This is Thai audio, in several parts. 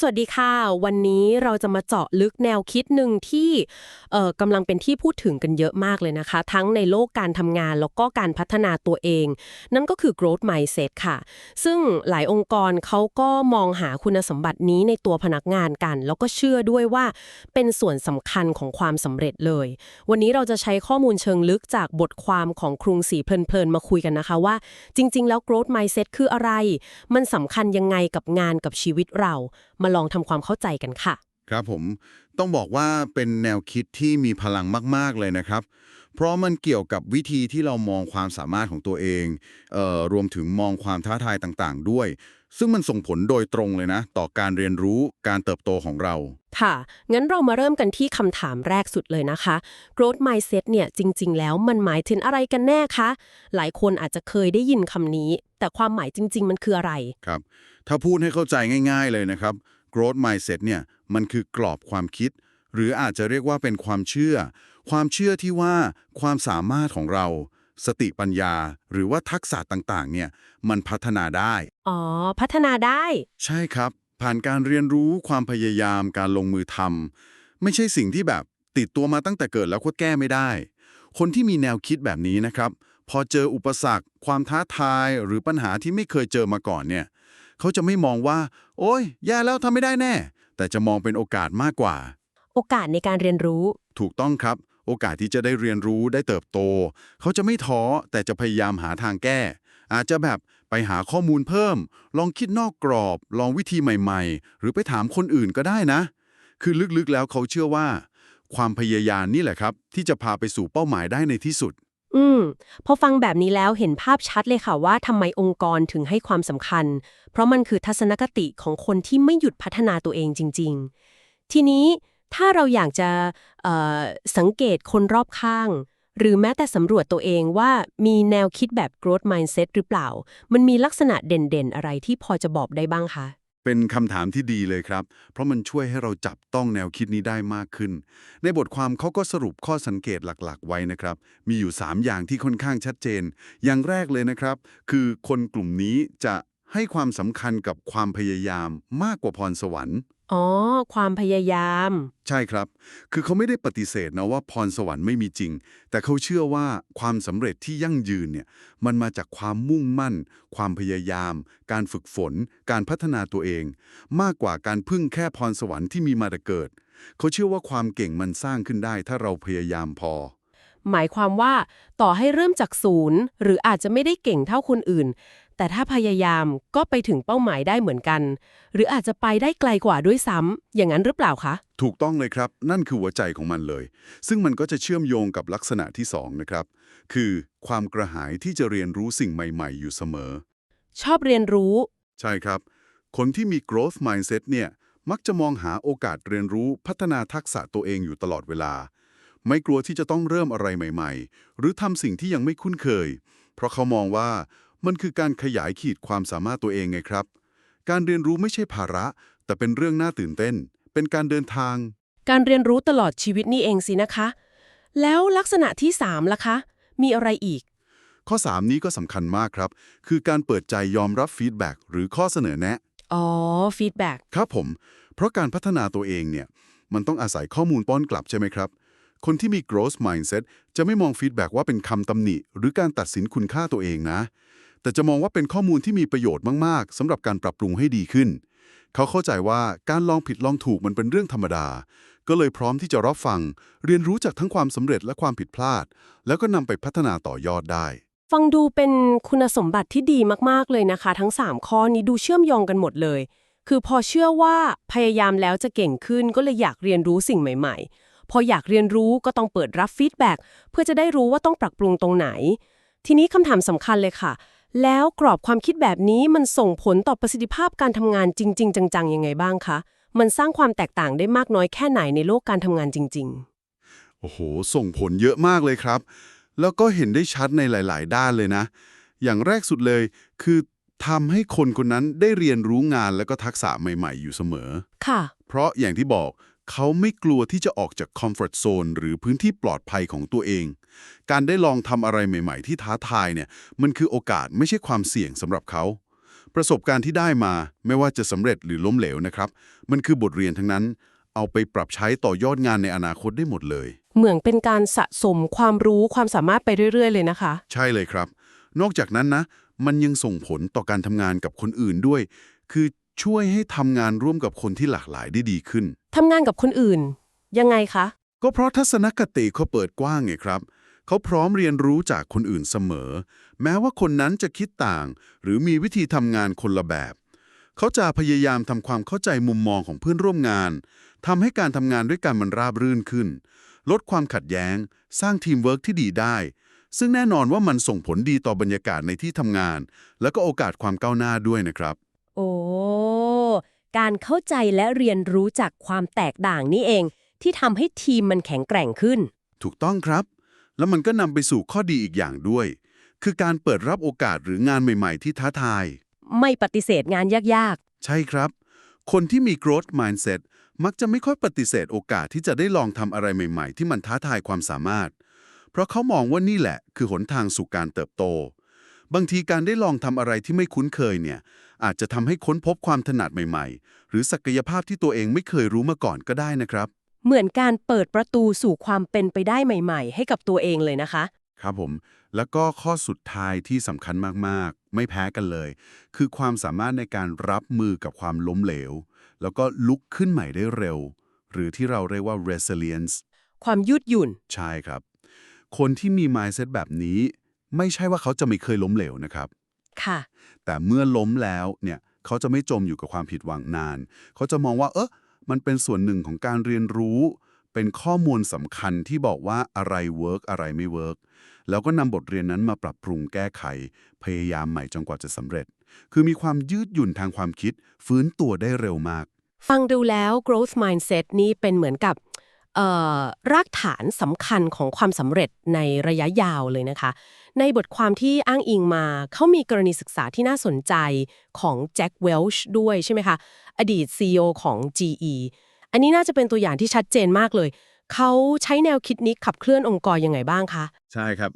สวัสดีค่ะ วันนี้เราจะมาเจาะลึกแนวคิดหนึ่งที่เอ่อกำลังเป็นที่พูดถึงกันเยอะมากเลยนะคะ ทั้งในโลกการทำงานแล้วก็การพัฒนาตัวเอง นั่นก็คือ growth mindset ค่ะ ซึ่งหลายองค์กรเขาก็มองหาคุณสมบัตินี้ในตัวพนักงานกัน แล้วก็เชื่อด้วยว่าเป็นส่วนสำคัญของความสำเร็จเลย วันนี้เราจะใช้ข้อมูลเชิงลึกจากบทความของครุงศรีเพลินๆมาคุยกันนะคะว่า จริง ๆ แล้ว growth mindset คืออะไร มันสำคัญยังไงกับงานกับชีวิตเรามาลองทำความเข้าใจกันค่ะ ครับผมต้องบอกว่าเป็นแนวคิดที่มีพลังมาก ๆ เลยนะครับ เพราะมันเกี่ยวกับวิธีที่เรามองความสามารถของตัวเองเอ่อรวมถึงมองความท้าทายต่างๆ ด้วย ซึ่งมันส่งผลโดยตรงเลยนะ ต่อการเรียนรู้การเติบโตของเรา ค่ะ งั้นเรามาเริ่มกันที่คำถามแรกสุดเลยนะคะ growth mindset เนี่ยจริง ๆ แล้วมันหมายถึงอะไรกันแน่คะ หลายคนอาจจะเคยได้ยินคำนี้ แต่ความหมายจริง ๆ มันคืออะไร ครับ ถ้าพูดให้เข้าใจง่าย ๆ เลยนะครับ growth mindset เนี่ยมันคือกรอบความคิด หรืออาจจะเรียกว่าเป็นความเชื่อ ความเชื่อที่ว่าความสามารถของเรา สติปัญญา หรือว่าทักษะต่างๆ เนี่ยมันพัฒนาได้ อ๋อ พัฒนาได้ ใช่ครับ ผ่านการเรียนรู้ความพยายามการลงมือทำไม่ใช่สิ่งที่แบบติดตัวมาตั้งแต่เกิดแล้วก็แก้ไม่ได้ คนที่มีแนวคิดแบบนี้นะครับ พอเจออุปสรรค ความท้าทาย หรือปัญหาที่ไม่เคยเจอมาก่อนเนี่ย เขาจะไม่มองว่า โอ้ยแย่แล้วทำไม่ได้แน่ แต่จะมองเป็นโอกาสมากกว่า โอกาสในการเรียนรู้ ถูกต้องครับ โอกาสที่จะได้เรียนรู้ได้เติบโต เขาจะไม่ท้อแต่จะพยายามหาทางแก้ อาจจะแบบไปหาข้อมูลเพิ่ม ลองคิดนอกกรอบ ลองวิธีใหม่ ๆ หรือไปถามคนอื่นก็ได้นะ คือลึกๆแล้วเขาเชื่อว่า ความพยายามนี่แหละครับ ที่จะพาไปสู่เป้าหมายได้ในที่สุด อืม พอฟังแบบนี้แล้วเห็นภาพชัดเลยค่ะว่าทำไมองค์กรถึงให้ความสำคัญ เพราะมันคือทัศนคติของคนที่ไม่หยุดพัฒนาตัวเองจริง ๆ ทีนี้ถ้าเราอยากจะสังเกตคนรอบข้าง หรือแม้แต่สำรวจตัวเองว่ามีแนวคิดแบบ growth mindset หรือเปล่า มันมีลักษณะเด่นๆ อะไรที่พอจะบอกได้บ้างคะ เป็นคำถามที่ดีเลยครับ เพราะมันช่วยให้เราจับต้องแนวคิดนี้ได้มากขึ้น ในบทความเขาก็สรุปข้อสังเกตหลักๆ ไว้นะครับ มีอยู่ 3 อย่างที่ค่อนข้างชัดเจน อย่างแรกเลยนะครับ คือคนกลุ่มนี้จะให้ความสำคัญกับความพยายามมากกว่าพรสวรรค์ อ๋อ ความพยายาม ใช่ครับ คือเขาไม่ได้ปฏิเสธนะว่าพรสวรรค์ไม่มีจริง แต่เขาเชื่อว่าความสำเร็จที่ยั่งยืนเนี่ยมันมาจากความมุ่งมั่น ความพยายาม การฝึกฝน การพัฒนาตัวเอง มากกว่าการพึ่งแค่พรสวรรค์ที่มีมาแต่เกิด เขาเชื่อว่าความเก่งมันสร้างขึ้นได้ ถ้าเราพยายามพอ หมายความว่าต่อให้เริ่มจากศูนย์ หรืออาจจะไม่ได้เก่งเท่าคนอื่น แต่ถ้าพยายามก็ไปถึงเป้าหมายได้เหมือนกัน หรืออาจจะไปได้ไกลกว่าด้วยซ้ำอย่างนั้นหรือเปล่าคะ ถูกต้องเลยครับ นั่นคือหัวใจของมันเลย ซึ่งมันก็จะเชื่อมโยงกับลักษณะที่สองนะครับ คือความกระหายที่จะเรียนรู้สิ่งใหม่ๆ อยู่เสมอ ชอบเรียนรู้ ใช่ครับ คนที่มี growth mindset เนี่ยมักจะมองหาโอกาสเรียนรู้พัฒนาทักษะตัวเองอยู่ตลอดเวลา ไม่กลัวที่จะต้องเริ่มอะไรใหม่ ๆ หรือทำสิ่งที่ยังไม่คุ้นเคย เพราะเขามองว่า มันคือการขยายขีดความสามารถตัวเองไงครับ การเรียนรู้ไม่ใช่ภาระ แต่เป็นเรื่องน่าตื่นเต้น เป็นการเดินทาง การเรียนรู้ตลอดชีวิตนี่เองสินะคะ แล้วลักษณะที่3ล่ะคะ มีอะไรอีก ข้อ 3 นี้ก็สำคัญมากครับ คือการเปิดใจยอมรับฟีดแบ็กหรือข้อเสนอแนะ อ๋อฟีดแบ็กครับผม เพราะการพัฒนาตัวเองเนี่ยมันต้องอาศัยข้อมูลป้อนกลับใช่ไหมครับ คนที่มี growth mindset จะไม่มองฟีดแบ็กว่าเป็นคำตำหนิ หรือการตัดสินคุณค่าตัวเองนะ แต่จะมองว่าเป็นข้อมูลที่มีประโยชน์มาก ๆสำหรับการปรับปรุงให้ดีขึ้น เขาเข้าใจว่าการลองผิดลองถูกมันเป็นเรื่องธรรมดา ก็เลยพร้อมที่จะรับฟัง เรียนรู้จากทั้งความสำเร็จและความผิดพลาด แล้วก็นำไปพัฒนาต่อยอดได้ฟังดูเป็นคุณสมบัติที่ดีมาก ๆ เลยนะคะ ทั้ง 3 ข้อนี้ดูเชื่อมโยงกันหมดเลย คือพอเชื่อว่าพยายามแล้วจะเก่งขึ้นก็เลยอยากเรียนรู้สิ่งใหม่ ๆ พออยากเรียนรู้ก็ต้องเปิดรับฟีดแบ็กเพื่อจะได้รู้ว่าต้องปรับปรุงตรงไหน ทีนี้คำถามสำคัญเลยค่ะ แล้วกรอบความคิดแบบนี้มันส่งผลต่อประสิทธิภาพการทำงานจริง ๆ จังๆยังไงบ้างคะ มันสร้างความแตกต่างได้มากน้อยแค่ไหนในโลกการทำงานจริงโอ้โห ส่งผลเยอะมากเลยครับ แล้วก็เห็นได้ชัดในหลาย ๆ ด้านเลยนะ อย่างแรกสุดเลยคือทำให้คนคนนั้นได้เรียนรู้งานและก็ทักษะใหม่ ๆ อยู่เสมอๆค่ะ เพราะอย่างที่บอก เขาไม่กลัวที่จะออกจากคอมฟอร์ z โซนหรือพื้นที่ปลอดภัยของตัวเอง การได้ลองทำอะไรใหม่ ๆ ที่ท้าทายเนี่ยมันคือโอกาสไม่ใช่ความเสี่ยงสำหรับเขา ประสบการณ์ที่ได้มาไม่ว่าจะสำเร็จหรือล้มเหลวนะครับ มันคือบทเรียนทั้งนั้น เอาไปปรับใช้ต่อยอดงานในอนาคตได้หมดเลย เหมือนเป็นการสะสมความรู้ความสามารถไปเรื่อย ๆ เลยนะคะ ใช่เลยครับ นอกจากนั้นนะ มันยังส่งผลต่อการทำงานกับคนอื่นด้วย คือ ช่วยให้ทำงานร่วมกับคนที่หลากหลายได้ดีขึ้น ทำงานกับคนอื่น ยังไงคะ ก็เพราะทัศนคติเขาเปิดกว้างไงครับ เขาพร้อมเรียนรู้จากคนอื่นเสมอ แม้ว่าคนนั้นจะคิดต่าง หรือมีวิธีทำงานคนละแบบ เขาจะพยายามทำความเข้าใจมุมมองของเพื่อนร่วมงานทำให้การทำงานด้วยกันมันราบรื่นขึ้น ลดความขัดแย้ง สร้างทีมเวิร์กที่ดีได้ ซึ่งแน่นอนว่ามันส่งผลดีต่อบรรยากาศในที่ทำงาน และก็โอกาสความก้าวหน้าด้วยนะครับ โอ้ การเข้าใจและเรียนรู้จากความแตกต่างนี่เอง ที่ทำให้ทีมมันแข็งแกร่งขึ้น ถูกต้องครับ แล้วมันก็นำไปสู่ข้อดีอีกอย่างด้วย คือการเปิดรับโอกาสหรืองานใหม่ ๆ ที่ท้าทาย ไม่ปฏิเสธงานยากใช่ครับ คนที่มี growth mindset มักจะไม่ค่อยปฏิเสธโอกาสที่จะได้ลองทำอะไรใหม่ ๆ ที่มันท้าทายความสามารถ เพราะเขามองว่านี่แหละ คือหนทางสู่การเติบโต บางทีการได้ลองทำอะไรที่ไม่คุ้นเคยเนี่ย อาจจะทำให้ค้นพบความถนัดใหม่ๆ หรือศักยภาพที่ตัวเองไม่เคยรู้มาก่อนก็ได้นะครับๆเหมือนการเปิดประตูสู่ความเป็นไปได้ใหม่ ๆ ให้กับตัวเองเลยนะคะ ครับผม แล้วก็ข้อสุดท้ายที่สำคัญมากๆ ไม่แพ้กันเลย คือความสามารถในการรับมือกับความล้มเหลว แล้วก็ลุกขึ้นใหม่ได้เร็ว หรือที่เราเรียกว่า resilience ความยืดหยุ่น ใช่ครับ คนที่มี mindset แบบนี้ ไม่ใช่ว่าเขาจะไม่เคยล้มเหลวนะครับ ค่ะ แต่เมื่อล้มแล้วเนี่ยเขาจะไม่จมอยู่กับความผิดหวังนาน เขาจะมองว่า เออมันเป็นส่วนหนึ่งของการเรียนรู้ เป็นข้อมูลสำคัญที่บอกว่าอะไรเวิร์กอะไรไม่เวิร์กแล้วก็นำบทเรียนนั้นมาปรับปรุงแก้ไข พยายามใหม่จนกว่าจะสำเร็จ คือมีความยืดหยุ่นทางความคิด ฟื้นตัวได้เร็วมาก ฟังดูแล้ว growth mindset นี่เป็นเหมือนกับเอ่อ รากฐานสำคัญของความสำเร็จในระยะยาวเลยนะคะ ในบทความที่อ้างอิงมา เขามีกรณีศึกษาที่น่าสนใจของแจ็คเวลช์ด้วยใช่ไหมคะ อดีต CEO ของ GE อันนี้น่าจะเป็นตัวอย่างที่ชัดเจนมากเลย เขาใช้แนวคิดนี้ขับเคลื่อนองค์กรยังไงบ้างคะ ใช่ครับ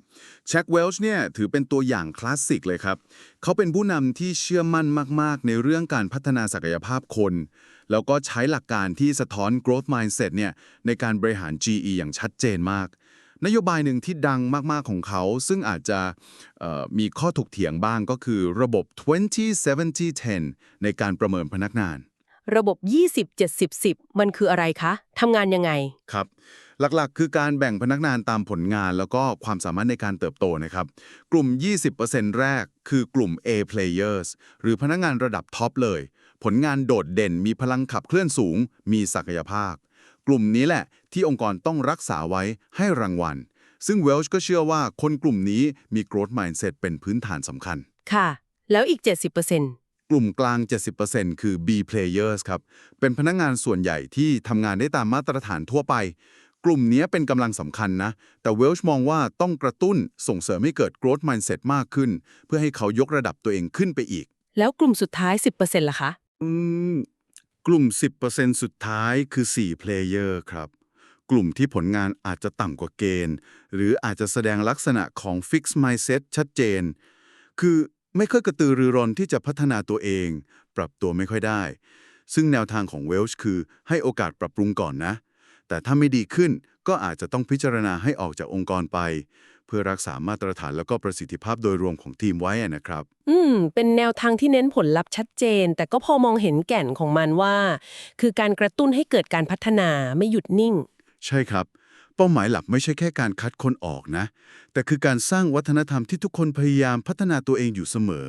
แช็คเวลช์เนี่ยถือเป็นตัวอย่างคลาสสิกเลยครับ เขาเป็นผู้นำที่เชื่อมั่นมาก ๆ ในเรื่องการพัฒนาศักยภาพคน แล้วก็ใช้หลักการที่สะท้อน growth mindset เนี่ยในการบริหาร GE อย่างชัดเจนมาก นโยบายหนึ่งที่ดังมากๆของเขา ซึ่งอาจจะเอ่อมีข้อถกเถียงบ้างก็คือระบบ 20-70-10 ในการประเมินพนักงาน ระบบ 20 70 10 มันคืออะไรคะทำงานยังไงครับหลักๆ คือการแบ่งพนักงานตามผลงานแล้วก็ความสามารถในการเติบโตนะครับ กลุ่ม 20%แรกคือกลุ่ม A players หรือพนักงานระดับท็อปเลย ผลงานโดดเด่นมีพลังขับเคลื่อนสูง มีศักยภาพ กลุ่มนี้แหละที่องค์กรต้องรักษาไว้ให้รางวัล ซึ่งเวลช์ก็เชื่อว่าคนกลุ่มนี้มี growth mindset เป็นพื้นฐานสำคัญ ค่ะ แล้วอีก 70%กลุ่มกลาง 70%คือ B players ครับ เป็นพนักงานส่วนใหญ่ที่ทำงานได้ตามมาตรฐานทั่วไป กลุ่มนี้เป็นกำลังสำคัญนะ แต่เวลช์มองว่าต้องกระตุ้นส่งเสริมให้เกิด growth mindset มากขึ้น เพื่อให้เขายกระดับตัวเองขึ้นไปอีก แล้วกลุ่มสุดท้าย 10%ล่ะคะ อืม กลุ่ม 10%สุดท้ายคือ4 player ครับ กลุ่มที่ผลงานอาจจะต่ำกว่าเกณฑ์ หรืออาจจะแสดงลักษณะของ Fix mindset ชัดเจน คือไม่ค่อยกระตือรือร้นที่จะพัฒนาตัวเอง ปรับตัวไม่ค่อยได้ ซึ่งแนวทางของเวลช์คือให้โอกาสปรับปรุงก่อนนะ แต่ถ้าไม่ดีขึ้นก็อาจจะต้องพิจารณาให้ออกจากองค์กรไป พื่อรักษามาตรฐานแล้วก็ประสิทธิภาพโดยรวมของทีมไว้อะนะครับ อืม เป็นแนวทางที่เน้นผลลัพธ์ชัดเจน แต่ก็พอมองเห็นแก่นของมันว่า คือการกระตุ้นให้เกิดการพัฒนาไม่หยุดนิ่ง ใช่ครับ เป้าหมายหลักไม่ใช่แค่การคัดคนออกนะ แต่คือการสร้างวัฒนธรรมที่ทุกคนพยายามพัฒนาตัวเองอยู่เสมอ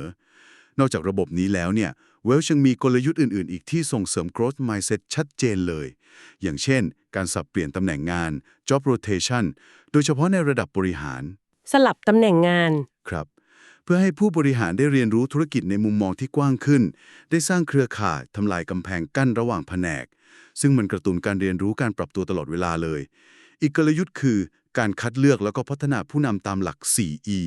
นอกจากระบบนี้แล้วเนี่ยเวลยังมีกลยุทธ์อื่นๆ อีกที่ส่งเสริม growth mindset ชัดเจนเลย อย่างเช่น การสับเปลี่ยนตำแหน่งงาน job rotation โดยเฉพาะในระดับบริหาร สลับตำแหน่งงานครับ เพื่อให้ผู้บริหารได้เรียนรู้ธุรกิจในมุมมองที่กว้างขึ้น ได้สร้างเครือข่ายทำลายกำแพงกั้นระหว่างแผนก ซึ่งมันกระตุ้นการเรียนรู้การปรับตัวตลอดเวลาเลย อีกกลยุทธ์คือการคัดเลือกแล้วก็พัฒนาผู้นำตามหลัก 4E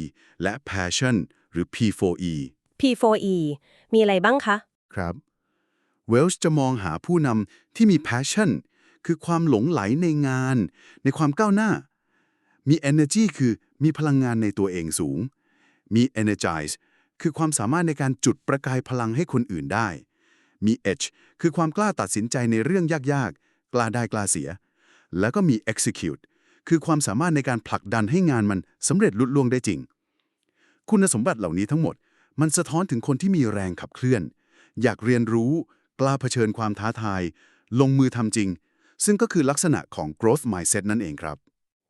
และ Passion หรือ P4E P4E มีอะไรบ้างคะ ครับเวลส์จะมองหาผู้นำที่มี passion คือความหลงไหลในงาน ในความก้าวหน้า มี energy คือมีพลังงานในตัวเองสูง มี energize คือความสามารถในการจุดประกายพลังให้คนอื่นได้ มี H คือความกล้าตัดสินใจในเรื่องยากๆ กล้าได้กล้าเสีย แล้วก็มี execute คือความสามารถในการผลักดันให้งานมันสำเร็จลุล่วงได้จริง คุณสมบัติเหล่านี้ทั้งหมด มันสะท้อนถึงคนที่มีแรงขับเคลื่อน อยากเรียนรู้ กล้าเผชิญความท้าทาย ลงมือทำจริง ซึ่งก็คือลักษณะของ growth mindset นั่นเองครับ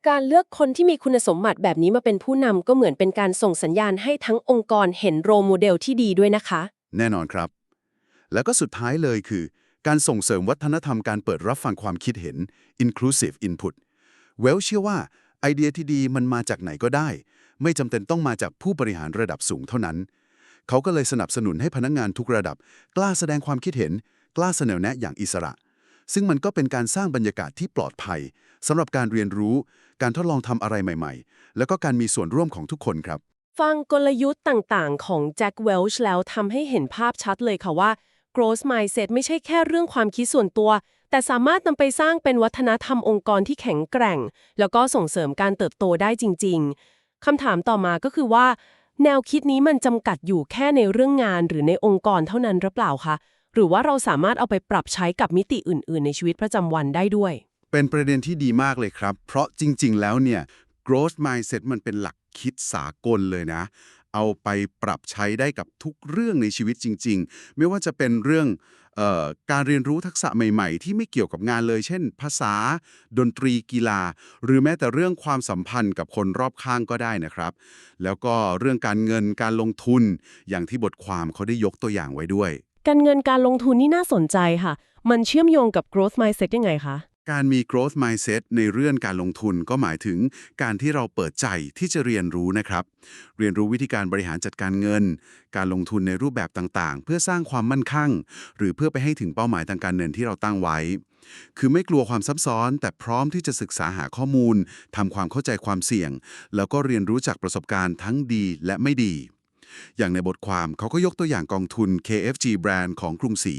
การเลือกคนที่มีคุณสมบัติแบบนี้มาเป็นผู้นำก็เหมือนเป็นการส่งสัญญาณให้ทั้งองค์กรเห็นโรโมเดลที่ดีด้วยนะคะ แน่นอนครับ แล้วก็สุดท้ายเลยคือ การส่งเสริมวัฒนธรรมการเปิดรับฟังความคิดเห็น inclusive input เวลเชื่อว่าไอเดียที่ดีมันมาจากไหนก็ได้ ไม่จำเป็นต้องมาจากผู้บริหารระดับสูงเท่านั้น เขาก็เลยสนับสนุนให้พนักงานทุกระดับ กล้าแสดงความคิดเห็น กล้าเสนอแนะอย่างอิสระ ซึ่งมันก็เป็นการสร้างบรรยากาศที่ปลอดภัยสำหรับการเรียนรู้ การทดลองทำอะไรใหม่ ๆ แล้วก็การมีส่วนร่วมของทุกคนครับ ฟังกลยุทธ์ต่างๆ ของแจ็คเวลช์แล้วทำให้เห็นภาพชัดเลยค่ะว่า growth mindset ไม่ใช่แค่เรื่องความคิดส่วนตัว แต่สามารถนำไปสร้างเป็นวัฒนธรรมองค์กรที่แข็งแกร่ง แล้วก็ส่งเสริมการเติบโตได้จริง ๆคำถามต่อมาก็คือว่า แนวคิดนี้มันจำกัดอยู่แค่ในเรื่องงานหรือในองค์กรเท่านั้นหรือเปล่าคะ หรือว่าเราสามารถเอาไปปรับใช้กับมิติอื่น ๆ ในชีวิตประจำวันได้ด้วย เป็นประเด็นที่ดีมากเลยครับ เพราะจริง ๆ แล้วเนี่ย growth mindset มันเป็นหลักคิดสากลเลยนะ เอาไปปรับใช้ได้กับทุกเรื่องในชีวิตจริง ๆ ไม่ว่าจะเป็นเรื่องออการเรียนรู้ทักษะใหม่ๆ ที่ไม่เกี่ยวกับงานเลย เช่น ภาษา ดนตรีกีฬา หรือแม้แต่เรื่องความสัมพันธ์กับคนรอบข้างก็ได้นะครับ แล้วก็เรื่องการเงินการลงทุน อย่างที่บทความเขาได้ยกตัวอย่างไว้ด้วย การเงินการลงทุนนี่น่าสนใจค่ะ มันเชื่อมโยงกับ growth mindset ยังไงคะ การมี growth mindset ในเรื่องการลงทุนก็หมายถึงการที่เราเปิดใจที่จะเรียนรู้นะครับ เรียนรู้วิธีการบริหารจัดการเงิน การลงทุนในรูปแบบต่างๆ เพื่อสร้างความมั่นคงหรือเพื่อไปให้ถึงเป้าหมายทางการเงินที่เราตั้งไว้ คือไม่กลัวความซับซ้อน แต่พร้อมที่จะศึกษาหาข้อมูลทำความเข้าใจความเสี่ยง แล้วก็เรียนรู้จากประสบการณ์ทั้งดีและไม่ดี อย่างในบทความเขาก็ยกตัวอย่างกองทุน KFG แบรนด์ของกรุงศรี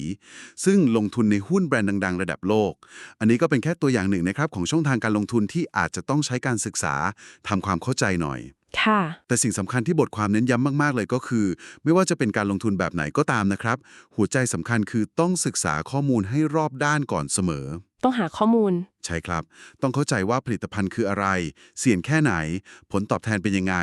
ซึ่งลงทุนในหุ้นแบรนด์ดัง ๆ ระดับโลก อันนี้ก็เป็นแค่ตัวอย่างหนึ่งนะครับของช่องทางการลงทุนที่อาจจะต้องใช้การศึกษาทำความเข้าใจหน่อยค่ะแต่สิ่งสำคัญที่บทความเน้นย้ำมาก ๆ เลยก็คือ ไม่ว่าจะเป็นการลงทุนแบบไหนก็ตามนะครับ หัวใจสำคัญคือต้องศึกษาข้อมูลให้รอบด้านก่อนเสมอ ต้องหาข้อมูล ใช่ครับ ต้องเข้าใจว่าผลิตภัณฑ์คืออะไร เสี่ยงแค่ไหน ผลตอบแทนเป็นยังไง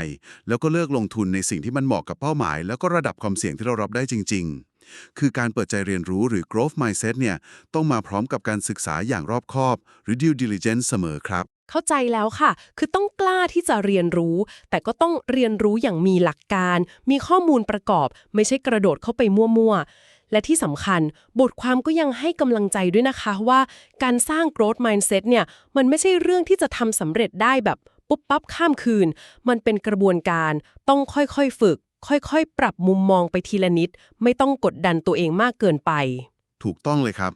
แล้วก็เลือกลงทุนในสิ่งที่มันเหมาะกับเป้าหมาย แล้วก็ระดับความเสี่ยงที่เรารับได้จริง ๆ คือการเปิดใจเรียนรู้หรือ growth mindset เนี่ย ต้องมาพร้อมกับการศึกษาอย่างรอบคอบ หรือ due diligence เสมอครับ เข้าใจแล้วค่ะ คือต้องกล้าที่จะเรียนรู้ แต่ก็ต้องเรียนรู้อย่างมีหลักการ มีข้อมูลประกอบ ไม่ใช่กระโดดเข้าไปมั่วๆ และที่สำคัญบทความก็ยังให้กำลังใจด้วยนะคะว่าการสร้าง growth mindset เนี่ยมันไม่ใช่เรื่องที่จะทำสำเร็จได้แบบปุ๊บปั๊บข้ามคืน มันเป็นกระบวนการ ต้องค่อยๆฝึก ค่อยๆ ปรับมุมมองไปทีละนิด ไม่ต้องกดดันตัวเองมากเกินไป ถูกต้องเลยครับ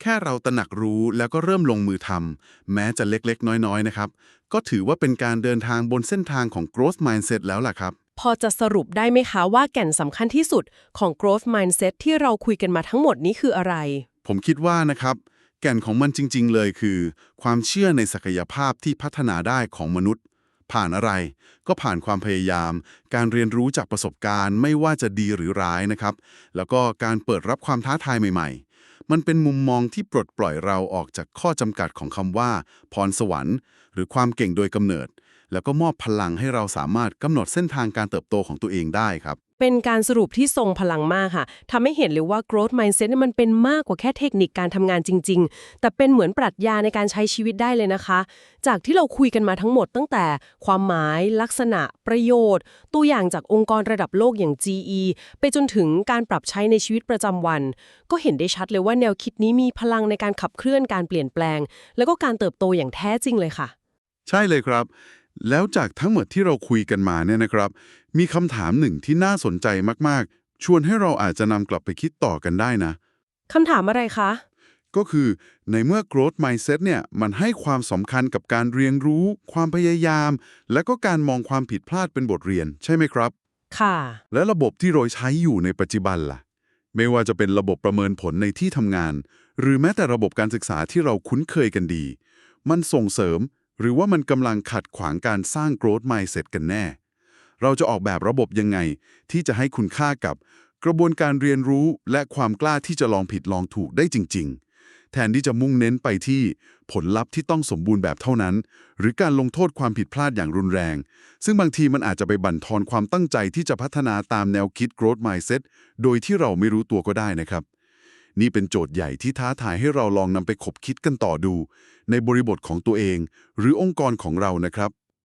แค่เราตระหนักรู้แล้วก็เริ่มลงมือทำแม้จะเล็กๆ น้อยๆ นะครับ ก็ถือว่าเป็นการเดินทางบนเส้นทางของ growth mindset แล้วล่ะครับ พอจะสรุปได้ไหมคะว่าแก่นสำคัญที่สุดของ growth mindset ที่เราคุยกันมาทั้งหมดนี้คืออะไร ผมคิดว่านะครับ แก่นของมันจริง ๆ เลยคือ ความเชื่อในศักยภาพที่พัฒนาได้ของมนุษย์ ผ่านอะไร ก็ผ่านความพยายาม การเรียนรู้จากประสบการณ์ไม่ว่าจะดีหรือร้ายนะครับ แล้วก็การเปิดรับความท้าทายใหม่ ๆมันเป็นมุมมองที่ปลดปล่อยเราออกจากข้อจำกัดของคำว่า พรสวรรค์ หรือความเก่งโดยกำเนิด แล้วก็มอบพลังให้เราสามารถกำหนดเส้นทางการเติบโตของตัวเองได้ครับ เป็นการสรุปที่ทรงพลังมากค่ะทำให้เห็นเลยว่า growth mindset เนี่ยมันเป็นมากกว่าแค่เทคนิคการทำงานจริง ๆ แต่เป็นเหมือนปรัชญาในการใช้ชีวิตได้เลยนะคะ จากที่เราคุยกันมาทั้งหมดตั้งแต่ความหมาย ลักษณะ ประโยชน์ ตัวอย่างจากองค์กรระดับโลกอย่าง GE ไปจนถึงการปรับใช้ในชีวิตประจำวัน ก็เห็นได้ชัดเลยว่าแนวคิดนี้มีพลังในการขับเคลื่อนการเปลี่ยนแปลง แล้วก็การเติบโตอย่างแท้จริงเลยค่ะ ใช่เลยครับ แล้วจากทั้งหมดที่เราคุยกันมาเนี่ยนะครับ มีคำถามหนึ่งที่น่าสนใจมากๆ ชวนให้เราอาจจะนำกลับไปคิดต่อกันได้นะคำถามอะไรคะ ก็คือในเมื่อ growth mindset เนี่ยมันให้ความสำคัญกับการเรียนรู้ ความพยายาม และก็การมองความผิดพลาดเป็นบทเรียนใช่ไหมครับ ค่ะ และระบบที่เราใช้อยู่ในปัจจุบันล่ะ ไม่ว่าจะเป็นระบบประเมินผลในที่ทำงาน หรือแม้แต่ระบบการศึกษาที่เราคุ้นเคยกันดี มันส่งเสริม หรือว่ามันกำลังขัดขวางการสร้าง growth mindset กันแน่ เราจะออกแบบระบบยังไง ที่จะให้คุณค่ากับกระบวนการเรียนรู้และความกล้าที่จะลองผิดลองถูกได้จริง ๆ แทนที่จะมุ่งเน้นไปที่ผลลัพธ์ที่ต้องสมบูรณ์แบบเท่านั้น หรือการลงโทษความผิดพลาดอย่างรุนแรง ซึ่งบางทีมันอาจจะไปบั่นทอนความตั้งใจที่จะพัฒนาตามแนวคิด growth mindset โดยที่เราไม่รู้ตัวก็ได้นะครับ นี่เป็นโจทย์ใหญ่ที่ท้าทายให้เราลองนำไปขบคิดกันต่อดู ในบริบทของตัวเอง หรือองค์กรของเรานะครับ